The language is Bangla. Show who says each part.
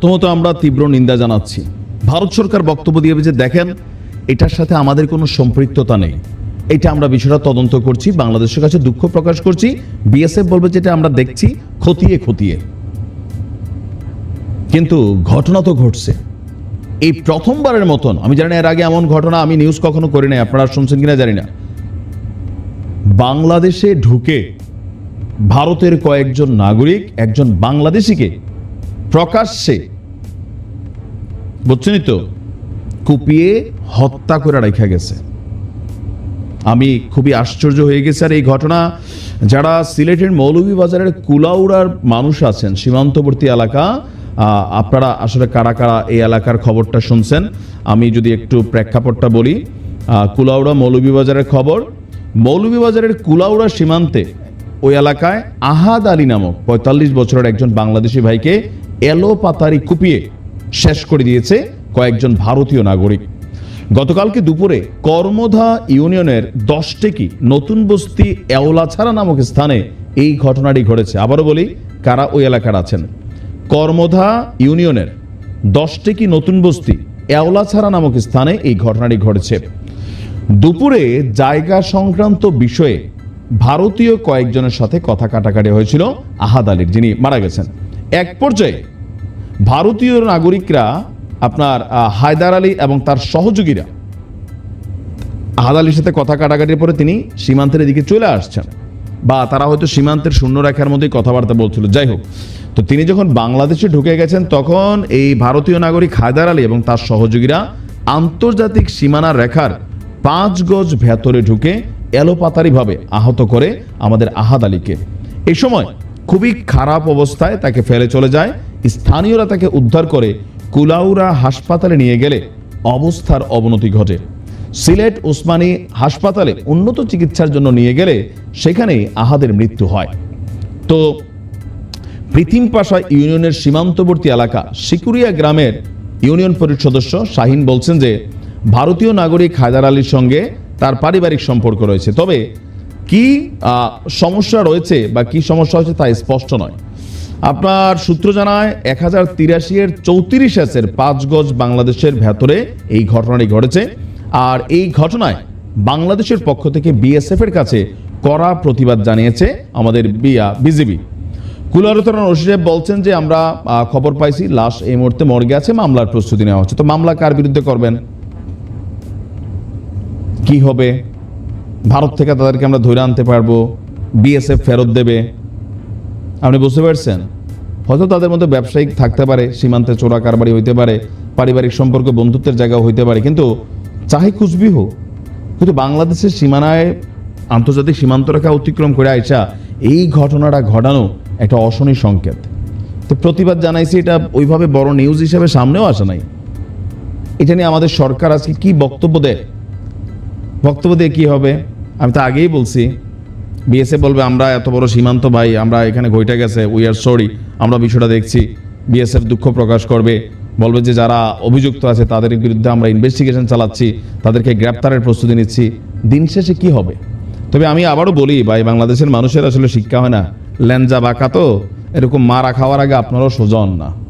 Speaker 1: প্রথমত আমরা তীব্র নিন্দা জানাচ্ছি। ভারত সরকার বক্তব্য দিয়ে যে, দেখেন, এটার সাথে আমাদের কোনো সম্পৃক্ততা নেই। এটা আমরা বিষয়টা তদন্ত করছি, বাংলাদেশের কাছে দুঃখ প্রকাশ করছি। বিএসএফ বলবে যেটা আমরা দেখছি খতিয়ে খতিয়ে। কিন্তু ঘটনা তো ঘটছে। এই প্রথমবারের মতন, আমি জানি এর আগে এমন ঘটনা আমি নিউজ কখনো করি নাই, আপনারা শুনছেন কিনা জানি না। বাংলাদেশে ঢুকে ভারতের কয়েকজন নাগরিক, একজন বাংলাদেশিকে প্রকাশ্যে বুঝছেনই তো, কুপিয়ে হত্যা করে রেখা গেছে। আমি খুবই আশ্চর্য হয়ে গেছে আর এই ঘটনা, যারা সিলেটের মৌলভীবাজারের কুলাউড়ার মানুষ আছেন, সীমান্তবর্তী এলাকা আপনারা আসলে কারা কারা এই এলাকার খবরটা শুনছেন? আমি যদি একটু প্রেক্ষাপটটা বলি কুলাউড়া মৌলভীবাজারের খবর, মৌলভীবাজারের কুলাউড়া সীমান্তে ওই এলাকায় আহাদ আলী নামক পঁয়তাল্লিশ বছরের একজন বাংলাদেশি ভাইকে এলো পাতারি কুপিয়ে শেষ করে দিয়েছে কয়েকজন ভারতীয় নাগরিক। গতকালকে দুপুরে কর্মধা ইউনিয়নের দশটেকি নতুন বস্তি এওলাছাড়া নামক স্থানে এই ঘটনাটি ঘটেছে। আবারও বলি, কারা ওই এলাকার আছেন? কর্মধা ইউনিয়নের দশটেকি নতুন বস্তি এওলাছাড়া নামক স্থানে এই ঘটনাটি ঘটেছে। দুপুরে জায়গা সংক্রান্ত বিষয়ে ভারতীয় কয়েকজনের সাথে কথা কাটাকাটি হয়েছিল আহাদ আলীর, যিনি মারা গেছেন। এক পর্যায়ে ভারতীয় নাগরিকরা আপনার হায়দার আলী এবং তার সহযোগীরা আহাদ আলীর সাথে কথা কাটাকাটির পরে তিনি সীমান্তের এদিকে চলে আসছেন। বা তারা হয়তো সীমান্তের শূন্য রেখার মধ্যেই কথাবার্তা বলছিল। যাই হোক, তো তিনি যখন বাংলাদেশে ঢুকে গেছেন, তখন এই ভারতীয় নাগরিক হায়দার আলী এবং তার সহযোগীরা আন্তর্জাতিক সীমানা রেখার পাঁচ গজ ভেতরে ঢুকে এলোপাতারিভাবে আহত করে আমাদের আহাদ আলীকে। এই সময় খুবই খারাপ অবস্থায় তাকে ফেলে চলে যায়। স্থানীয়রা তাকে উদ্ধার করে কুলাউরা হাসপাতালে নিয়ে গেলে অবস্থার অবনতি ঘটে। সিলেট ওসমানী হাসপাতালে উন্নত চিকিৎসার জন্য নিয়ে গেলে সেখানেই আহাদের মৃত্যু হয়। তো পাশা ইউনিয়নের সীমান্তবর্তী এলাকা সিকুরিয়া গ্রামের ইউনিয়ন পরিষদ সদস্য শাহিন বলছেন যে, ভারতীয় নাগরিক হায়দার আলীর সঙ্গে তার পারিবারিক সম্পর্ক রয়েছে। তবে কি সমস্যা রয়েছে বা কি সমস্যা হয়েছে তা স্পষ্ট নয়। আপনার সূত্র জানায় এক হাজার তিরাশি এর চৌত্রিশ এসের পাঁচ গজ বাংলাদেশের ভেতরে এই ঘটনাটি ঘটেছে। আর এই ঘটনায় বাংলাদেশের পক্ষ থেকে বিএসএফ এর কাছে কড়া প্রতিবাদ জানিয়েছে আমাদের বিয়া বিজেপি কুলারতরণ রশিদেব বলছেন যে আমরা খবর পাইছি, লাশ এই মুহূর্তে মর্গে আছে, মামলার প্রস্তুতি নেওয়া হচ্ছে। তো মামলা কার বিরুদ্ধে করবেন? কি হবে? ভারত থেকে তাদেরকে আমরা ধরে আনতে পারব? বিএসএফ ফেরত দেবে? আপনি বুঝতে পারছেন? হয়তো তাদের মধ্যে ব্যবসায়িক থাকতে পারে, সীমান্তে চোরা কারবারি হইতে পারে, পারিবারিক সম্পর্ক, বন্ধুত্বের জায়গাও হইতে পারে, কিন্তু চাহে হোক কিন্তু বাংলাদেশের সীমানায় আন্তর্জাতিক সীমান্ত রেখা অতিক্রম করে আইসা এই ঘটনাটা ঘটানো একটা অশনি সংকেত। তো প্রতিবাদ জানাইছি, এটা ওইভাবে বড় নিউজ হিসেবে সামনেও আসে নাই। এটা নিয়ে আমাদের সরকার আজকে কি বক্তব্য দেয়? বক্তব্য দিয়ে কি হবে? আমি তো আগেই বলছি বিএসএফ বলবে, আমরা এত বড় সীমান্ত ভাই, আমরা এখানে ঘইটা গেছে উই আর সরি আমরা বিষয়টা দেখছি। বিএসএফ দুঃখ প্রকাশ করবে, বলবে যে যারা অভিযুক্ত আছে, তাদের বিরুদ্ধে আমরা ইনভেস্টিগেশন চালাচ্ছি, তাদেরকে গ্রেপ্তারের প্রস্তুতি নিচ্ছি। দিন শেষে কী হবে? তবে আমি আবারও বলি, ভাই, বাংলাদেশের মানুষের আসলে শিক্ষা হয় না। ল্যাঞ্জা বাঁকা তো, এরকম মারা খাওয়ার আগে আপনারাও সোজন না।